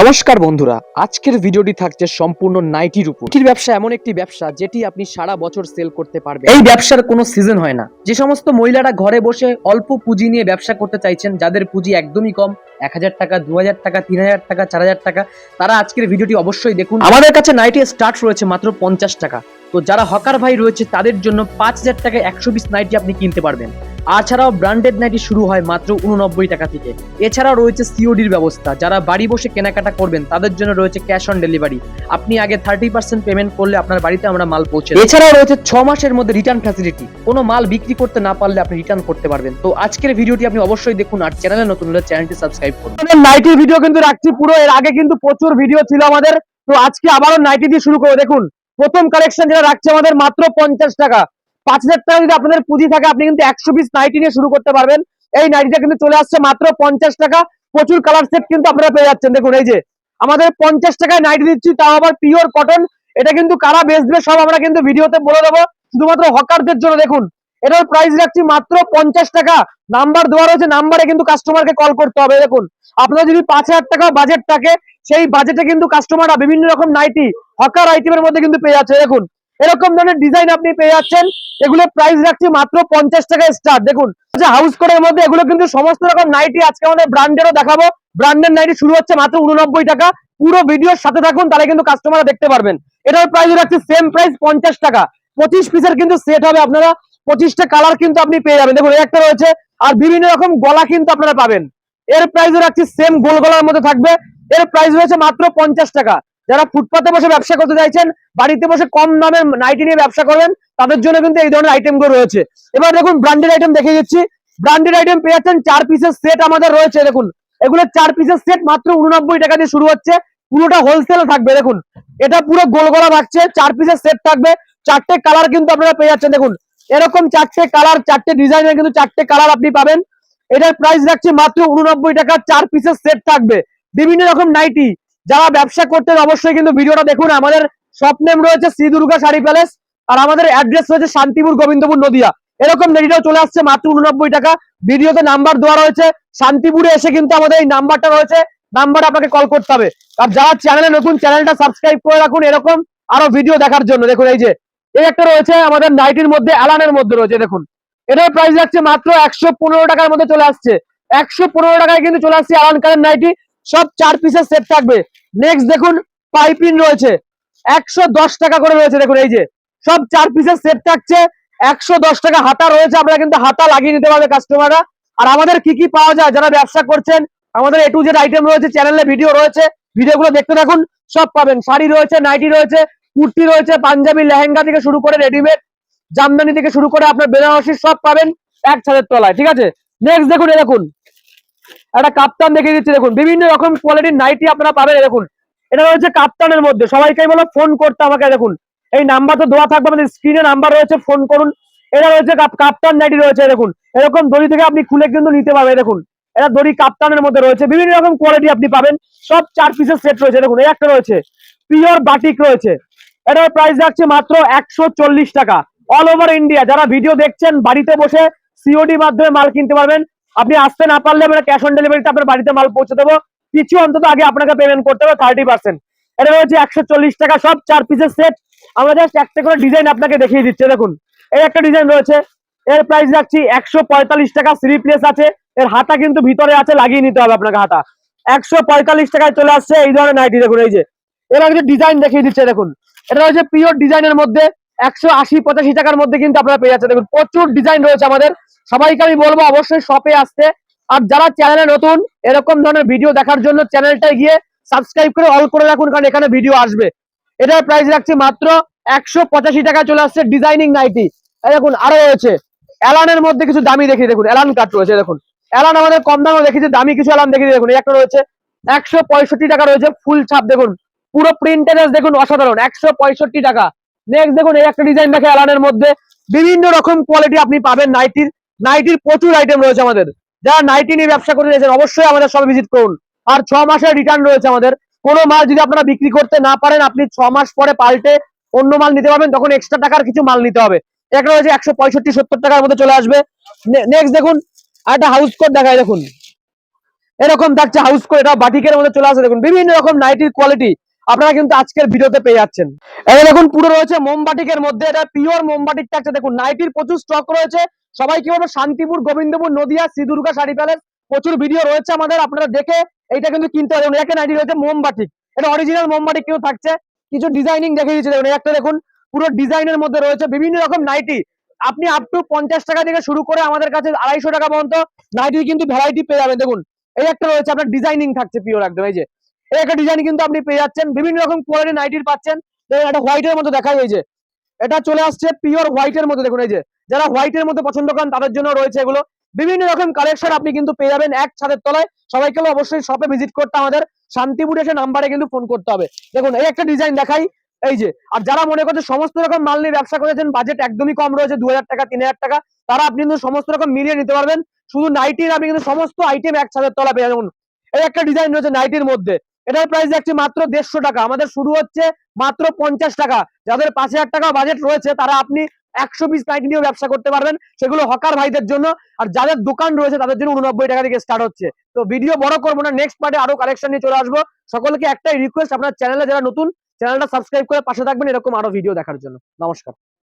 নমস্কার বন্ধুরা, আজকের ভিডিওটি থাকছে সম্পূর্ণ নাইটির উপর। নাইটির ব্যবসা এমন একটি ব্যবসা যেটি আপনি সারা বছর সেল করতে পারবেন। এই ব্যবসার কোনো সিজন হয় না। যে সমস্ত মহিলারা ঘরে বসে অল্প পুঁজি নিয়ে ব্যবসা করতে চাইছেন, যাদের পুঁজি একদমই কম, এক হাজার টাকা, দু হাজার টাকা, তিন হাজার টাকা, চার হাজার টাকা, তারা আজকের ভিডিওটি অবশ্যই দেখুন। আমাদের কাছে নাইটি স্টার্ট রয়েছে মাত্র পঞ্চাশ টাকা। তো যারা হকার ভাই রয়েছে, তাদের জন্য পাঁচ হাজার টাকায় একশো পিস নাইটি আপনি কিনতে পারবেন। আর ছাড়াও ব্র্যান্ডেড নাইটি শুরু হয় মাত্র উননব্বই টাকা থেকে। এছাড়াও রয়েছে সিওডির ব্যবস্থা। যারা বাড়ি বসে কেনাকাটা করবেন, তাদের জন্য রয়েছে ক্যাশ অন ডেলিভারি আপনি আগে থার্টি পার্সেন্ট পেমেন্ট করলে আপনার বাড়িতে আমরা মাল পৌঁছে। এছাড়াও রয়েছে ছ মাসের মধ্যে রিটার্ন ফ্যাসিলিটি কোনো মাল বিক্রি করতে না পারলে আপনি রিটার্ন করতে পারবেন। তো আজকের ভিডিওটি আপনি অবশ্যই দেখুন আর চ্যানেলে নতুন হলে চ্যানেলটি সাবস্ক্রাইব করুন। নাইটির ভিডিও কিন্তু রাখছি পুরো। এর আগে কিন্তু প্রচুর ভিডিও ছিল আমাদের। তো আজকে আবারও নাইটি দিয়ে শুরু করে দেখুন, প্রথম কালেকশন যেটা রাখছে আমাদের মাত্র পঞ্চাশ টাকা। পাঁচ হাজার টাকা যদি আপনাদের পুঁজি থাকে, আপনি কিন্তু একশো পিস নাইটি নিয়ে শুরু করতে পারবেন। এই নাইটিটা কিন্তু চলে আসছে মাত্র পঞ্চাশ টাকা। প্রচুর কালার সেট কিন্তু আপনারা পেয়ে যাচ্ছেন। দেখুন, এই যে আমাদের পঞ্চাশ টাকায় নাইটি দিচ্ছি, তাও আবার পিওর কটন এটা কিন্তু কারা বেচবে সব আমরা কিন্তু ভিডিওতে বলে দেবো। শুধুমাত্র হকারদের জন্য দেখুন, এটার প্রাইস রাখছি মাত্র পঞ্চাশ টাকা। নাম্বার দেওয়া রয়েছে নাম্বারে কিন্তু কাস্টমারকে কল করতে হবে। দেখুন আপনার যদি পাঁচ হাজার টাকা বাজেট থাকে, সেই বাজেটে কিন্তু কাস্টমাররা বিভিন্ন রকম নাইটি হকার আইটেমের মধ্যে কিন্তু পেয়ে যাচ্ছে। দেখুন এরকম ধরনের ডিজাইন আপনি পেয়ে যাচ্ছেন। এগুলো প্রাইস রাখছি মাত্র পঞ্চাশ টাকা স্টার্ট দেখুন হাউস কোডের মধ্যে এগুলো কিন্তু সমস্ত রকম নাইটি আজকে আমাদের ব্র্যান্ডেরও দেখাবো। ব্র্যান্ডের নাইটি শুরু হচ্ছে মাত্র উননব্বই টাকা। পুরো ভিডিওর সাথে থাকুন, তাহলে কিন্তু কাস্টমাররা দেখতে পারবেন। এটার প্রাইস রাখছি সেম প্রাইস পঞ্চাশ টাকা। পঁচিশ পিসের কিন্তু সেট হবে আপনারা। পঁচিশটা কালার কিন্তু আপনি পেয়ে যাবেন। দেখুন একটা রয়েছে। আর বিভিন্ন রকম গলা কিন্তু আপনারা পাবেন। এর প্রাইস রাখছি সেম গোল গলার মধ্যে থাকবে। এর প্রাইস রয়েছে মাত্র পঞ্চাশ টাকা। যারা ফুটপাতে বসে ব্যবসা করতে চাইছেন, বাড়িতে বসে কম দামে নাইটি নিয়ে ব্যবসা করবেন তাদের জন্য কিন্তু এই ধরনের আইটেমগুলো রয়েছে। এবার দেখুন ব্র্যান্ডেড আইটেম দেখে দিচ্ছি। ব্র্যান্ডেড আইটেম পেয়ে যাচ্ছেন চার পিসের সেট আমাদের রয়েছে, দেখুন। এগুলো চার পিসের সেট মাত্র উননব্বই টাকা দিয়ে শুরু হচ্ছে। পুরোটা হোলসেল থাকবে, দেখুন। এটা পুরো গোল গলা থাকছে, চার পিসের সেট থাকবে। চারটে কালার কিন্তু আপনারা পেয়ে যাচ্ছেন, দেখুন। এরকম চারটে কালার চারটে ডিজাইনের কিন্তু চারটে কালার আপনি পাবেন। এটার প্রাইস রাখছি মাত্র উননব্বই টাকা, চার পিসের সেট থাকবে। বিভিন্ন রকম নাইটি যারা ব্যবসা করতেন অবশ্যই কিন্তু ভিডিওটা দেখুন। আমাদের শপ নেম রয়েছে শ্রী দুর্গা শাড়ি প্যালেস আর আমাদের অ্যাড্রেস রয়েছে শান্তিপুর গোবিন্দপুর নদিয়া। এরকম নেটিটাও চলে আসছে মাত্র উননব্বই টাকা। ভিডিওতে নাম্বার দেওয়া রয়েছে। শান্তিপুরে এসে কিন্তু আমাদের এই নাম্বারটা রয়েছে। নাম্বারটা আপনাকে কল করতে হবে। আর যারা চ্যানেলে নতুন চ্যানেলটা সাবস্ক্রাইব করে রাখুন। এরকম আরও ভিডিও দেখার জন্য। দেখুন, এই যে, এই একটা রয়েছে আমাদের নাইটির মধ্যে অ্যালানের মধ্যে রয়েছে, দেখুন। এটার প্রাইস যাচ্ছে মাত্র একশো পনেরো টাকার মধ্যে চলে আসছে। একশো পনেরো টাকায় কিন্তু চলে আসছে অ্যালান কারের নাইটি সব চার পিসের সেট থাকবে। নেক্সট দেখুন, পাইপিন রয়েছে। একশো দশ টাকা করে রয়েছে, দেখুন এই যে। সব চার পিসের সেট থাকছে। একশো দশ টাকা হাতা রয়েছে। আপনারা কিন্তু হাতা লাগিয়ে নিতে পারবে কাস্টমাররা আর আমাদের কি কি পাওয়া যায়? যারা ব্যবসা করছেন, আমাদের এ টু জেড আইটেম রয়েছে চ্যানেলে ভিডিও রয়েছে। ভিডিওগুলো দেখতে থাকুন, সব পাবেন। শাড়ি রয়েছে নাইটি রয়েছে, কুর্তি রয়েছে, পাঞ্জাবি, লেহেঙ্গা থেকে শুরু করে রেডিমেড জামদানি থেকে শুরু করে আপনার বেনারসি সব পাবেন এক ছাদের তলায়, ঠিক আছে? নেক্সট দেখুন, এ দেখুন। একটা কাপ্তান দেখিয়ে দিচ্ছি, দেখুন। বিভিন্ন রকম কোয়ালিটির নাইটি আপনারা পাবেন, দেখুন। এটা রয়েছে কাপ্তানের মধ্যে। সবাইকে বলো ফোন করতে আমাকে, দেখুন। এই নাম্বার তো দেওয়া থাকবে, আমাদের স্ক্রিনে নাম্বার রয়েছে ফোন করুন। এটা রয়েছে কাপ্তান নাইটি রয়েছে, দেখুন। এরকম দড়ি থেকে আপনি খুলে কিন্তু নিতে পারবেন, দেখুন। এটা দড়ি কাপ্তানের মধ্যে রয়েছে। বিভিন্ন রকম কোয়ালিটি আপনি পাবেন। সব চার পিসের সেট রয়েছে, দেখুন। এই একটা রয়েছে। পিওর বাটিক রয়েছে। এটার প্রাইস রাখছে মাত্র একশো চল্লিশ টাকা। অল ওভার ইন্ডিয়া যারা ভিডিও দেখছেন, বাড়িতে বসে সিওডি মাধ্যমে মাল কিনতে পারবেন। আপনি আসতে না পারলে আমরা ক্যাশ অন ডেলিভারিতে আপনার বাড়িতে মাল পৌঁছে দেবো। কিছু অন্তত আগে আপনাকে পেমেন্ট করতে হবে থার্টি পার্সেন্ট এটা রয়েছে একশো টাকা, সব চার পিসের সেট আমরা জাস্ট একটা করে ডিজাইন আপনাকে দেখিয়ে দিচ্ছে, দেখুন। এর একটা ডিজাইন রয়েছে। এর প্রাইস রাখছি একশো পঁয়তাল্লিশ টাকা স্লিপলেস আছে। এর হাতা কিন্তু ভিতরে আছে, লাগিয়ে নিতে হবে আপনাকে হাতা। একশো পঁয়তাল্লিশ টাকায় চলে আসছে এই ধরনের নাইটি দেখুন, এই যে। এর আগে ডিজাইন দেখিয়ে দিচ্ছে, দেখুন। এটা হচ্ছে পিওর ডিজাইনের মধ্যে। একশো আশি, পঁচাশি টাকার মধ্যে কিন্তু আপনারা পেয়ে যাচ্ছেন। দেখুন, প্রচুর ডিজাইন রয়েছে আমাদের। সবাইকে আমি বলব, অবশ্যই শপে আসতে। আর যারা চ্যানেলে নতুন, এরকম ধরনের ভিডিও দেখার জন্য চ্যানেলটায় গিয়ে সাবস্ক্রাইব করে অল করে রাখুন, কারণ এখানে ভিডিও আসবে। এটার প্রাইস রাখছি মাত্র একশো পঁচাশি টাকায় চলে আসছে ডিজাইনিং নাইটি দেখুন, আরও রয়েছে। অ্যালানের মধ্যে কিছু দামি দেখি দেখুন অ্যালান কাট রয়েছে দেখুন। অ্যালান আমাদের কম দামে দেখেছি দামি কিছু অ্যালান দেখি দেখুন একটা রয়েছে। একশো পঁয়ষট্টি টাকা রয়েছে ফুল ছাপ, দেখুন। পুরো প্রিন্টেড দেখুন, অসাধারণ, একশো পঁয়ষট্টি টাকা। নেক্সট দেখুন, এই একটা ডিজাইন দেখে অ্যালানের মধ্যে বিভিন্ন রকম কোয়ালিটি আপনি পাবেন নাইটির নাইটির প্রচুর আইটেম রয়েছে আমাদের। যারা নাইটি নিয়ে ব্যবসা করতে চাইছেন অবশ্যই আমাদের সব ভিজিট করুন। আর ছ মাসের রিটার্ন রয়েছে আমাদের। কোনো মাল যদি আপনারা বিক্রি করতে না পারেন, আপনি ছ মাস পরে পাল্টে অন্য মাল নিতে পারবেন, তখন এক্সট্রা টাকার কিছু মাল নিতে হবে। একটা রয়েছে একশো পঁয়ষট্টি, সত্তর টাকার মধ্যে চলে আসবে। নেক্সট দেখুন, আর একটা হাউস কোট দেখায় দেখুন। এরকম থাকছে হাউস করে এটা বাটিকের মধ্যে চলে আসে। দেখুন, বিভিন্ন রকম নাইটির কোয়ালিটি আপনারা কিন্তু আজকের ভিডিওতে পেয়ে যাচ্ছেন। এই দেখুন, পুরো রয়েছে মোমবাটিকের মধ্যে, এটা পিওর মোমবাটিক থাকছে দেখুন, নাইটির প্রচুর স্টক রয়েছে। সবাই কি বলব, শান্তিপুর, গোবিন্দপুর, নদিয়া শ্রীদুর্গা শাড়ি প্যালেস প্রচুর ভিডিও রয়েছে আমাদের, আপনারা দেখে এইটা কিন্তু কিনতে পারবেন। একটা নাইটি রয়েছে মোমবাটিক এটা অরিজিনাল মোমবাটিক কিন্তু থাকছে। কিছু ডিজাইনিং দেখে দিয়েছে দেখুন একটা দেখুন, পুরো ডিজাইনের মধ্যে রয়েছে বিভিন্ন রকম নাইটি। আপনি আপ টু পঞ্চাশ টাকা থেকে শুরু করে আমাদের কাছে আড়াইশো টাকা পর্যন্ত নাইটি কিন্তু ভ্যারাইটি পেয়ে যাবেন। দেখুন, এই একটা রয়েছে, আপনার ডিজাইনিং থাকছে পিওর একদম, এই যে। একটা ডিজাইন কিন্তু আপনি পেয়ে যাচ্ছেন। বিভিন্ন রকম কোয়ালিটি নাইটির পাচ্ছেন। একটা হোয়াইটের দেখাই এই যে। এটা চলে আসছে পিওর হোয়াইটের মধ্যে দেখুন এই যে। যারা হোয়াইটের মধ্যে পছন্দ করেন, তাদের জন্য রয়েছে এগুলো। বিভিন্ন রকম কালেকশন আপনি কিন্তু পেয়ে যাবেন এক ছাদের তলায়। সবাইকে অবশ্যই শপে ভিজিট করতে আমাদের। শান্তিপুর এসে নাম্বারে কিন্তু ফোন করতে হবে। দেখুন, এই একটা ডিজাইন দেখাই। এই যে, আর যারা মনে করছে সমস্ত রকম মাল নিয়ে ব্যবসা করেছেন বাজেট একদমই কম রয়েছে দু হাজার টাকা তিন হাজার টাকা, তারা আপনি কিন্তু সমস্ত রকম মিলিয়ে নিতে পারবেন। শুধু নাইটির আপনি কিন্তু সমস্ত আইটেম এক ছাদের তলা পেয়ে যাবেন। এই একটা ডিজাইন রয়েছে নাইটির মধ্যে। এটার প্রাইস যাচ্ছে মাত্র দেড়শো টাকা। আমাদের শুরু হচ্ছে মাত্র পঞ্চাশ টাকা। যাদের পাঁচ হাজার টাকা বাজেট রয়েছে, তারা আপনি একশো পিস নাইটি নিয়েও ব্যবসা করতে পারবেন। সেগুলো হকার ভাইদের জন্য। আর যাদের দোকান রয়েছে, তাদের জন্য উননব্বই টাকা থেকে স্টার্ট হচ্ছে। তো ভিডিও বড় করব না নেক্সট পার্টে আরও কালেকশন নিয়ে চলে আসব। সকলকে একটাই রিকোয়েস্ট আপনার চ্যানেলে যারা নতুন চ্যানেলটা সাবস্ক্রাইব করে পাশে থাকবেন, এরকম আরও ভিডিও দেখার জন্য। নমস্কার।